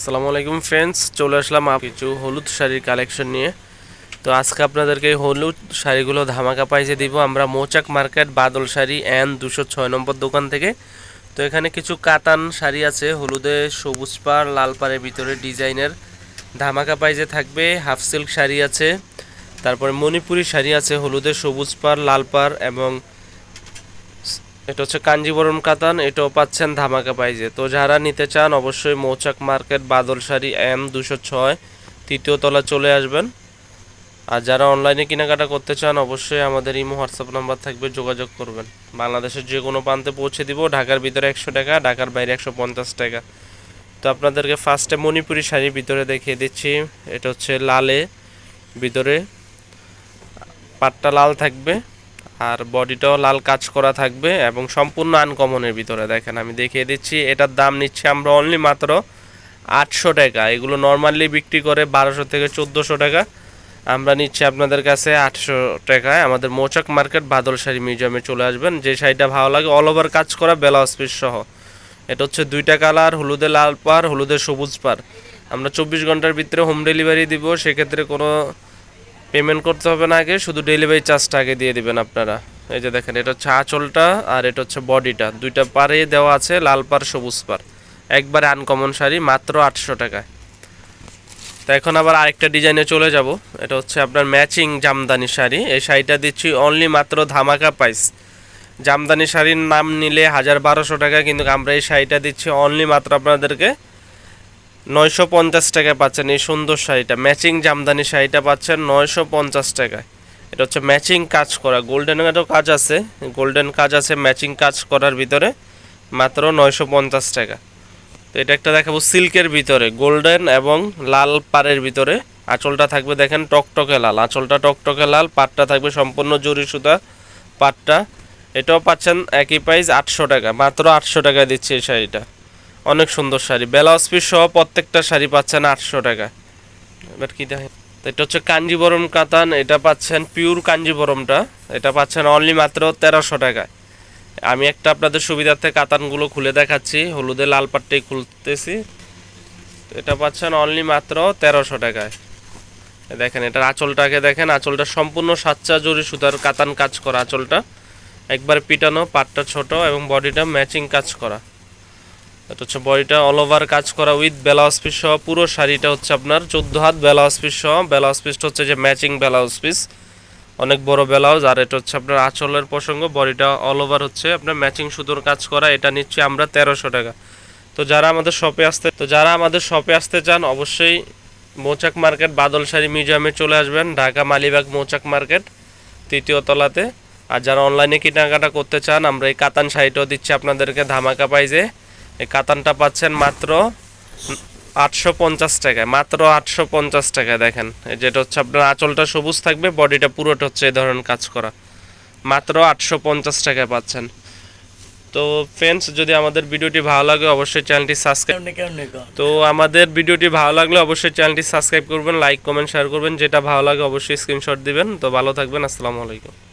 আসসালামু আলাইকুম ফ্রেন্ডস চলে আসলাম কিছু হলুদ শাড়ির কালেকশন নিয়ে। তো আজকে আপনাদেরকে এই হলুদ শাড়িগুলো ধামাকা পাইজে দিব। আমরা মৌচাক মার্কেট বাদল শাড়ি এন দুশো ছয় নম্বর দোকান থেকে। তো এখানে কিছু কাতান শাড়ি আছে, হলুদে সবুজ পাড়, লাল পাড়ের ভিতরে ডিজাইনের ধামাকা পাইজে থাকবে। হাফ সিল্ক শাড়ি আছে, তারপরে মণিপুরি শাড়ি আছে, হলুদে সবুজ পাড়, লাল পাড় এবং এটা হচ্ছে কাঞ্জিবরম কাতান, এটাও পাচ্ছেন ধামাকা পাইজে তো যারা নিতে চান, অবশ্যই মৌচাক মার্কেট, বাদল শাড়ি এম দুশো ছয়, তৃতীয় তলা চলে আসবেন। আর যারা অনলাইনে কেনাকাটা করতে চান, অবশ্যই আমাদের ইমো, হোয়াটসঅ্যাপ নাম্বার থাকবে, যোগাযোগ করবেন। বাংলাদেশের যে কোনো প্রান্তে পৌঁছে দিব, ঢাকার ভিতরে একশো টাকা, ঢাকার বাইরে একশো পঞ্চাশ টাকা। তো আপনাদেরকে ফার্স্টে মণিপুরি শাড়ির ভিতরে দেখিয়ে দিচ্ছি। এটা হচ্ছে লালে ভিতরে, পাটটা লাল থাকবে। আর বডিটাও লাল কাজ করা থাকবে এবং সম্পূর্ণ আনকমনের ভিতরে। দেখেন, আমি দেখিয়ে দিচ্ছি, এটার দাম নিচ্ছি আমরা অনলি মাত্র আটশো টাকা। এগুলো নর্মালি বিক্রি করে বারোশো থেকে চোদ্দোশো টাকা। আমরা নিচ্ছি আপনাদের কাছে আটশো টাকায়। আমাদের মৌচাক মার্কেট বাদল শাড়ি মিউজিয়ামে চলে আসবেন। যে শাড়িটা ভালো লাগে অল ওভার কাজ করা ব্লাউজ পিস সহ। এটা হচ্ছে দুইটা কালার, হলুদে লাল পার হলুদে সবুজ পার আমরা চব্বিশ ঘণ্টার ভিতরে হোম ডেলিভারি দিব। সেক্ষেত্রে কোনো পেমেন্ট করতে হবে না আগে, শুধু ডেলিভারি চার্জটা আগে দিয়ে দিবেন আপনারা। এই যে দেখেন, এটা হচ্ছে আঁচলটা আর এটা হচ্ছে বডিটা দুইটা পারে দেওয়া আছে, লাল পার সবুজ পার একবারে আনকমন শাড়ি, মাত্র আটশো টাকায়। তো এখন আবার আরেকটা ডিজাইনে চলে যাব। এটা হচ্ছে আপনার ম্যাচিং জামদানি শাড়ি। এই শাড়িটা দিচ্ছি অনলি মাত্র ধামাকা প্রাইস জামদানি শাড়ির নাম নিলে হাজার বারোশো টাকা, কিন্তু আমরা এই শাড়িটা দিচ্ছি অনলি মাত্র আপনাদেরকে নয়শো পঞ্চাশ টাকায় পাচ্ছেন এই সুন্দর শাড়িটা। ম্যাচিং জামদানি শাড়িটা পাচ্ছেন নয়শো পঞ্চাশ টাকায়। এটা হচ্ছে ম্যাচিং কাজ করা গোল্ডেনেরও কাজ আছে, গোল্ডেন কাজ আছে ম্যাচিং কাজ করার ভিতরে, মাত্র নয়শো পঞ্চাশ টাকা। তো এটা একটা দেখাবো সিল্কের ভিতরে, গোল্ডেন এবং লাল পাড়ের ভিতরে, আঁচলটা থাকবে দেখেন টকটকে লাল, আঁচলটা টকটকে লাল, পাটটা থাকবে সম্পূর্ণ জরি সুতা পাটটা। এটাও পাচ্ছেন একই প্রাইস আটশো টাকা, মাত্র আটশো টাকা দিচ্ছে এই শাড়িটা। অনেক সুন্দর শাড়ি। ব্লাউজ পিস সহ প্রত্যেকটা শাড়ি পাচ্ছেন আটশো টাকা। এবার কি দেখেন? এটা হচ্ছে কাঞ্জিবরম কাতান, এটা পাচ্ছেন পিওর কাঞ্জিবরমটা। এটা পাচ্ছেন অনলি মাত্র তেরোশো টাকায়। আমি একটা আপনাদের সুবিধার্থে কাতানগুলো খুলে দেখাচ্ছি। হলুদে লাল পাটটাই খুলতেছি। এটা পাচ্ছেন অনলি মাত্র তেরোশো টাকায়। দেখেন, এটার আঁচলটাকে দেখেন, আঁচলটা সম্পূর্ণ সাচ্চা জরি সুতার কাতান কাজ করা আঁচলটা। একবার পিটানো, পাটটা ছোট এবং বডিটা ম্যাচিং কাজ করা। এটা হচ্ছে বডিটা অল ওভার কাজ করা উইথ ব্লাউজ পিস সহ পুরো শাড়িটা হচ্ছে আপনার চোদ্দ হাত ব্লাউজ পিস সহ। ব্লাউজ পিসটা হচ্ছে যে ম্যাচিং ব্লাউজ পিস অনেক বড় ব্লাউজ আর এটা হচ্ছে আপনার আঁচলের প্রসঙ্গ। বডিটা অল ওভার হচ্ছে আপনার ম্যাচিং সুতোর কাজ করা। এটা নিচ্ছি আমরা তেরোশো টাকা। তো যারা আমাদের শপে আসতে তো যারা আমাদের শপে আসতে চান, অবশ্যই মৌচাক মার্কেট, বাদল শাড়ি মিউজিয়ামে চলে আসবেন। ঢাকা মালিবাগ মৌচাক মার্কেট, তৃতীয় তলাতে। আর যারা অনলাইনে কেনাকাটা করতে চান, আমরা এই কাতান শাড়িটাও দিচ্ছি আপনাদেরকে ধামাকা পাইজে এই কাতানটা পাচ্ছেন মাত্র আটশো পঞ্চাশ টাকায় মাত্র আটশো পঞ্চাশ টাকায় দেখেন। এই যেটা হচ্ছে আপনার আঁচলটা সবুজ থাকবে বডিটা পুরোটা হচ্ছে এই ধরনের কাজ করা। মাত্র আটশো পঞ্চাশ টাকায় পাচ্ছেন। তো ফ্রেন্ডস যদি আমাদের ভিডিওটি ভালো লাগে অবশ্যই চ্যানেলটি সাবস্ক্রাইব তো আমাদের ভিডিওটি ভালো লাগলে অবশ্যই চ্যানেলটি সাবস্ক্রাইব করবেন লাইক কমেন্ট শেয়ার করবেন। যেটা ভালো লাগে অবশ্যই স্ক্রিনশট দিবেন। তো ভালো থাকবেন আসসালামু আলাইকুম।